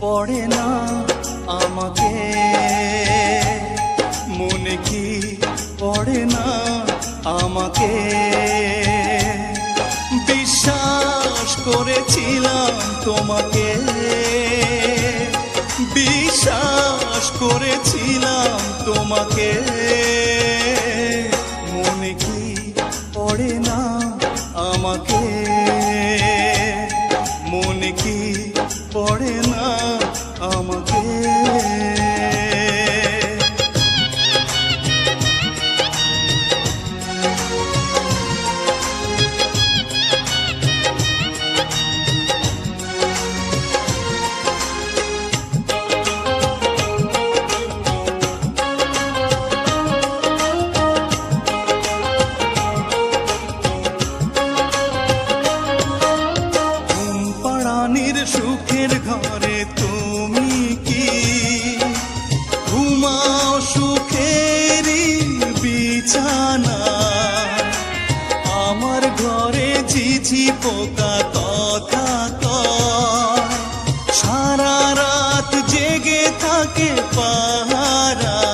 পড়ে না আমাকে। মনে কি পড়ে না আমাকে? বিশ্বাস করেছিলাম তোমাকে। বিশ্বাস করেছিলাম তোমাকে। মনে কি পড়ে না আমাকে? মনে কি পড়ে না আমাকে সুখের ঘরে তুমি কি? ঘুমাও সুখেরই বিছানা। আমার ঘরে ঝিঝি পোকা কথা সারা রাত জেগে থাকে পাহারা।